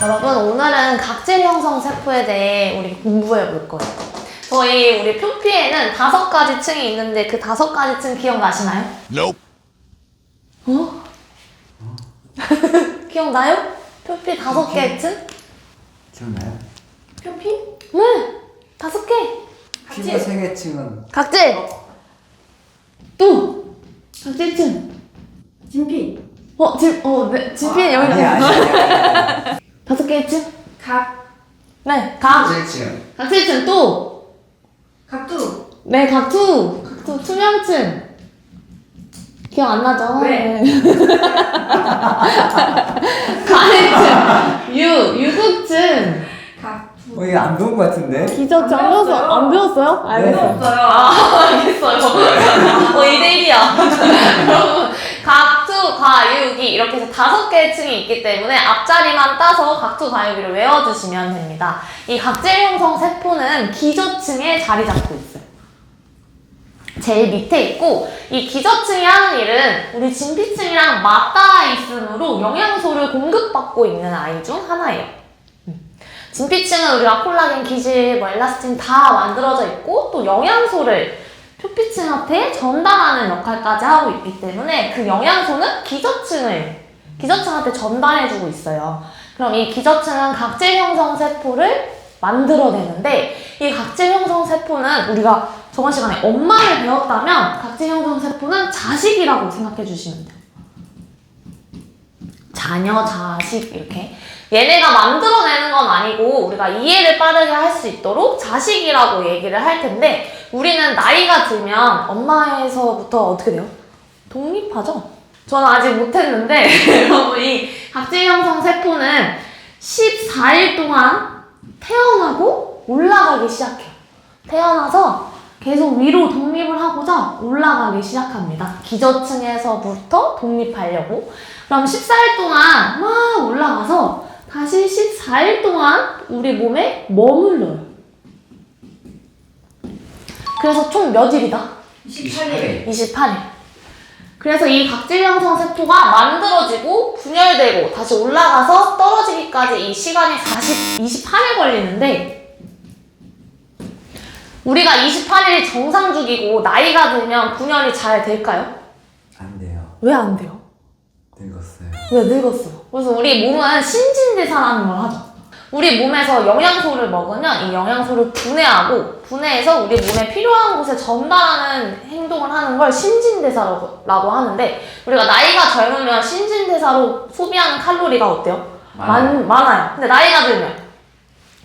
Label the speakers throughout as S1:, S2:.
S1: 여러분 오늘은 각질 형성 세포에 대해 우리 공부해 볼 거예요. 저희 우리 표피에는 다섯 가지 층이 있는데 그 다섯 가지 층 기억나시나요?
S2: Nope.
S1: 어? 기억나요? 표피 다섯 개 층?
S3: 기억나요?
S1: 표피? 네, 다섯 개.
S3: 피부 세계층은
S1: 각질. 또 각질 층.
S4: 진피
S1: 어, 진, 어, 네, 진피는 여기
S3: 아니야 아니야
S1: 다섯 개 층?
S4: 각
S1: 네, 각.
S3: 세계층
S1: 각질 층 또.
S4: 각두
S1: 네, 각투. 각투 투명층. 기억 안 나죠?
S4: 왜?
S1: 네. 가해층. 유, 유국층.
S3: 어 이거 안 배운 것 같은데?
S1: 기저층 안안 배웠어요?
S4: 배웠어요?
S1: 안 배웠어요? 알겠어요.
S4: 없어요
S1: 아, 알겠어요. 어, 2대1이야. 여러분, 각투, 과육이 이렇게 해서 다섯 개의 층이 있기 때문에 앞자리만 따서 각투, 과육이를 외워주시면 됩니다. 이 각질 형성 세포는 기저층에 자리 잡고 있어요. 제일 밑에 있고 이 기저층이 하는 일은 우리 진피층이랑 맞닿아 있으므로 영양소를 공급받고 있는 아이 중 하나예요. 음. 진피층은 우리가 콜라겐, 기질, 뭐 엘라스틴 다 만들어져 있고 또 영양소를 표피층한테 전달하는 역할까지 하고 있기 때문에 그 영양소는 기저층을 기저층한테 전달해주고 있어요. 그럼 이 기저층은 각질 형성 세포를 만들어내는데 이 각질 형성 세포는 우리가 저번 시간에 엄마를 배웠다면 각질 형성 세포는 자식이라고 생각해 주시면 돼요. 자녀, 자식 이렇게 얘네가 만들어내는 우리가 이해를 빠르게 할 수 있도록 자식이라고 얘기를 할 텐데 우리는 나이가 들면 엄마에서부터 어떻게 돼요? 독립하죠? 저는 아직 못했는데 여러분 이 각질 형성 세포는 14일 동안 태어나고 올라가기 시작해요. 태어나서 계속 위로 독립을 하고자 올라가기 시작합니다. 기저층에서부터 독립하려고. 그럼 14일 동안 막 올라가서 다시 14일 동안 우리 몸에 머물러요. 그래서 총몇 일이다?
S4: 28일
S1: 28일. 그래서 이 각질 형성 세포가 만들어지고 분열되고 다시 올라가서 떨어지기까지 이 시간이 40, 28일 걸리는데 우리가 28일이 정상 주기고 나이가 들면 분열이 잘 될까요?
S3: 안 돼요
S1: 왜 안 돼요?
S3: 늙었어요
S1: 왜 늙었어요? 그래서 우리 몸은 신진대사라는 걸 하죠. 우리 몸에서 영양소를 먹으면 이 영양소를 분해하고 분해해서 우리 몸에 필요한 곳에 전달하는 행동을 하는 걸 신진대사라고 하는데 우리가 나이가 젊으면 신진대사로 소비하는 칼로리가 어때요? 많, 많아요. 근데 나이가 들면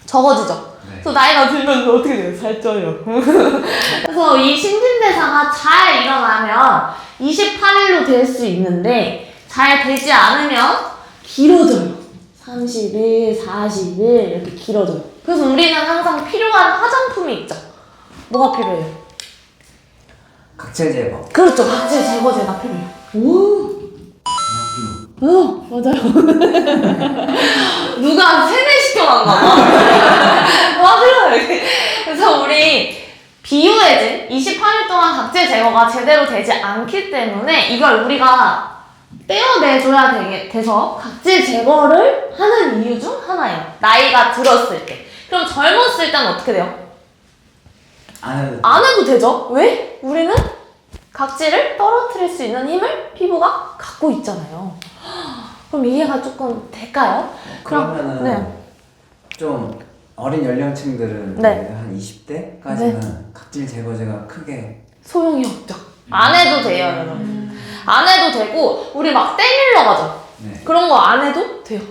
S1: 적어지죠.
S3: 네.
S1: 그래서 나이가 들면 어떻게 돼요? 살쪄요. 그래서 이 신진대사가 잘 일어나면 28일로 될 수 있는데 잘 되지 않으면 길어져요. 30일, 40일 이렇게 길어져요. 그래서 우리는 항상 필요한 화장품이 있죠. 뭐가 필요해요?
S3: 각질 제거
S1: 그렇죠. 각질 제거제가 필요해요. 오, 어, 맞아요. 누가 세뇌시켜놨나 봐. 맞아요. 그래서 우리 비유해진 28일 동안 각질 제거가 제대로 되지 않기 때문에 이걸 우리가 떼어내줘야 되게 돼서 각질 제거를 하는 이유 중 하나예요. 나이가 들었을 때. 그럼 젊었을 때는 어떻게 돼요?
S3: 안 해도
S1: 안 해도 되죠? 왜? 우리는 각질을 떨어뜨릴 수 있는 힘을 피부가 갖고 있잖아요. 그럼 이해가 조금 될까요? 그럼-
S3: 그러면은
S1: 네.
S3: 좀 어린 연령층들은
S1: 네.
S3: 한 20대까지는 각질 제거제가 크게
S1: 소용이 없죠. 안 해도 돼요, 여러분. 안 해도 되고, 우리 막 때밀러 가죠.
S3: 네.
S1: 그런 거 안 해도 돼요.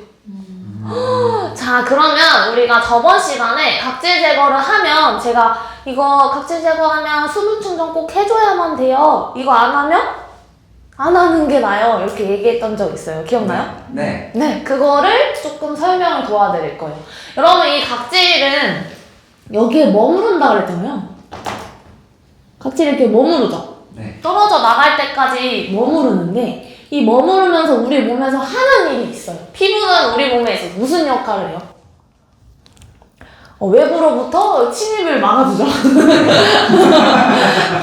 S1: 자, 그러면 우리가 저번 시간에 각질 제거를 하면 제가 이거 각질 제거하면 수분 충전 꼭 해줘야만 돼요. 이거 안 하면 안 하는 게 나아요. 이렇게 얘기했던 적 있어요. 기억나요?
S3: 네
S1: 네, 그거를 조금 설명을 도와드릴 거예요. 여러분, 이 각질은 여기에 머무른다 그랬잖아요. 각질이 이렇게 머무르죠?
S3: 네.
S1: 떨어져 나갈 때까지 머무르는데, 이 머무르면서 우리 몸에서 하는 일이 있어요. 피부는 우리 몸에서 무슨 역할을 해요? 어, 외부로부터 침입을 막아주죠.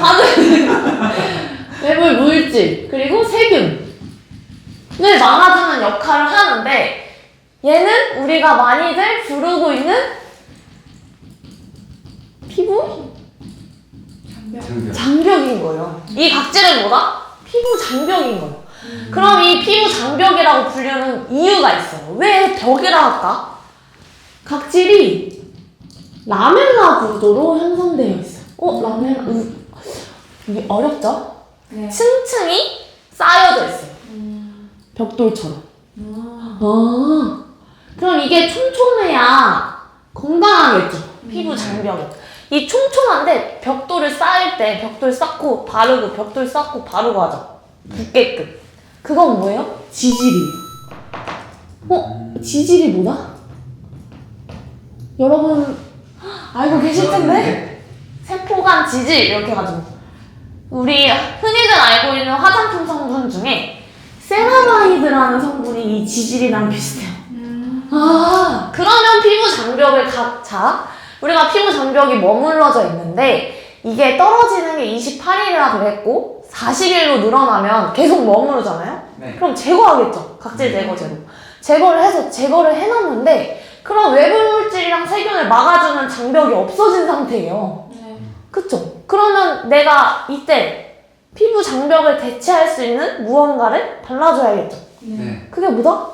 S1: 바늘, 외부 물질, 그리고 세균을 막아주는 역할을 하는데, 얘는 우리가 많이들 부르고 있는 피부
S3: 장벽.
S1: 장벽인 거예요. 이 각질은 뭐다? 피부 장벽인 거예요. 그럼 이 피부 장벽이라고 불리는 이유가 있어요. 왜 벽이라 할까? 각질이 라멜라 구조로 형성되어 있어요. 어, 라멜라, 음, 이게 어렵죠?
S4: 네.
S1: 층층이 쌓여져 있어요.
S4: 음.
S1: 벽돌처럼.
S4: 아.
S1: 아, 그럼 이게 촘촘해야 건강하겠죠. 피부 장벽이. 이 촘촘한데 벽돌을 쌓을 때 벽돌 쌓고 바르고 벽돌 쌓고 바르고 하죠. 붙게끔. 그건 뭐예요? 지질이에요. 어? 지질이 뭐다? 여러분 알고 계실 텐데? 세포간 지질 이렇게 해가지고 우리 흔히들 알고 있는 화장품 성분 중에 세라마이드라는 성분이 이 지질이랑 비슷해요.
S4: 음.
S1: 아, 그러면 피부 장벽을 각자 우리가 피부 장벽이 머물러져 있는데 이게 떨어지는 게 28일이라 그랬고 40일로 늘어나면 계속 머무르잖아요.
S3: 네.
S1: 그럼 제거하겠죠. 각질 제거제로. 제거를 해서 제거를 해놨는데 그럼 외부 물질이랑 세균을 막아주는 장벽이 없어진 상태예요.
S4: 네.
S1: 그쵸? 그러면 내가 이때 피부 장벽을 대체할 수 있는 무언가를 발라줘야겠죠.
S4: 네.
S3: 네.
S1: 그게 뭐다?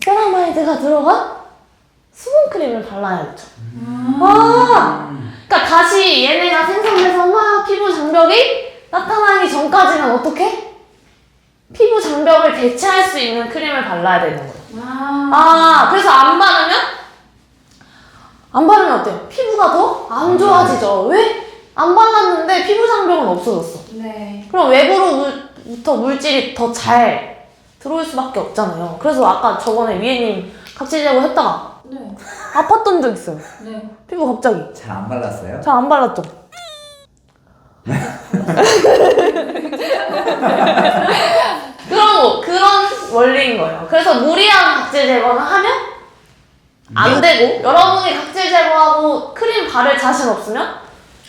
S1: 세라마이드가 들어간 수분크림을 발라야겠죠. 아!
S3: 음.
S1: 그러니까 다시 얘네가 생성돼서 막 피부 장벽이 나타나기 전까지는 어떻게? 피부 장벽을 대체할 수 있는 크림을 발라야 되는 거예요.
S4: 아.
S1: 아, 그래서 안 바르면? 안 바르면 어때요? 피부가 더 안 좋아지죠. 왜? 안 발랐는데 피부 장벽은 없어졌어.
S4: 네.
S1: 그럼 외부로부터 물질이 더 잘 들어올 수밖에 없잖아요. 그래서 아까 저번에 위에님 각질 제거 했다가
S4: 네.
S1: 아팠던 적 있어요.
S4: 네.
S1: 피부 갑자기.
S3: 잘 안 발랐어요?
S1: 잘 안 발랐죠? 그런 거, 그런 원리인 거예요. 그래서 무리한 각질 제거는 하면 안 되고, 여러분이 각질 제거하고 크림 바를 자신 없으면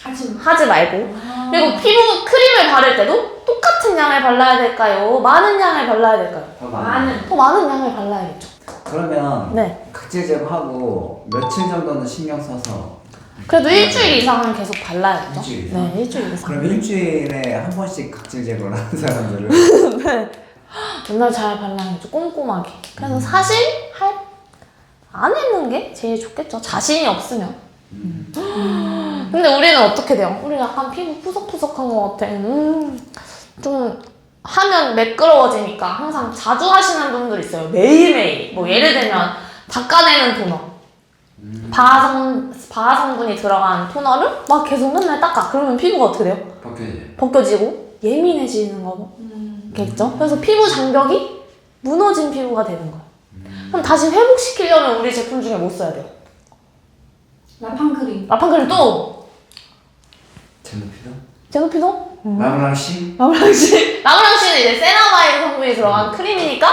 S4: 하지 마.
S1: 하지 말고,
S4: 아.
S1: 그리고 피부 크림을 바를 때도 똑같은 양을 발라야 될까요? 많은 양을 발라야 될까요?
S3: 더 많아요.
S4: 많은.
S1: 더 많은 양을 발라야겠죠.
S3: 그러면
S1: 네.
S3: 각질 제거하고 며칠 정도는 신경 써서
S1: 그래도 일주일 이상은 계속 발라야겠죠.
S3: 일주일 이상?
S1: 네, 일주일 이상.
S3: 그럼 일주일에 한 번씩 각질 제거를 하는 사람들은
S1: 맨날 잘 발라야죠. 꼼꼼하게. 그래서 사실 할, 안 했는 게 제일 좋겠죠. 자신이 없으면. 근데 우리는 어떻게 돼요? 우리 약간 피부 푸석푸석한 것 같아. 음, 좀 하면 매끄러워지니까 항상 자주 하시는 분들 있어요. 매일매일. 뭐 예를 들면 닦아내는 토너. 바성, 바성분이 들어간 토너를 막 계속 맨날 닦아. 그러면 피부가 어떻게 돼요?
S3: 벗겨지.
S1: 벗겨지고 예민해지는 거
S4: 음.
S1: 겠죠? 그래서 피부 장벽이 무너진 피부가 되는 거예요. 그럼 다시 회복시키려면 우리 제품 중에 뭐 써야 돼요?
S4: 라판크림.
S1: 라판크림 또
S3: 제노피도?
S1: 제노피도?
S3: 마무라시?
S1: 라브랑씨 라브랑씨는 이제 세라마이드 성분이 들어간 크림이니까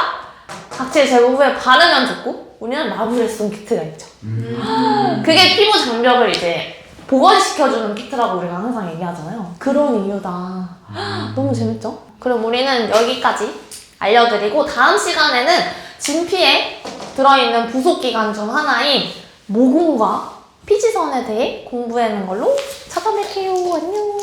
S1: 각질 제거 후에 바르면 좋고 우리는 라브레슨 키트가 있죠.
S4: 음.
S1: 그게 피부 장벽을 이제 복원시켜주는 키트라고 우리가 항상 얘기하잖아요. 그런 이유다. 너무 재밌죠? 그럼 우리는 여기까지 알려드리고 다음 시간에는 진피에 들어있는 부속기관 중 하나인 모공과 피지선에 대해 공부하는 걸로 찾아뵐게요. 안녕.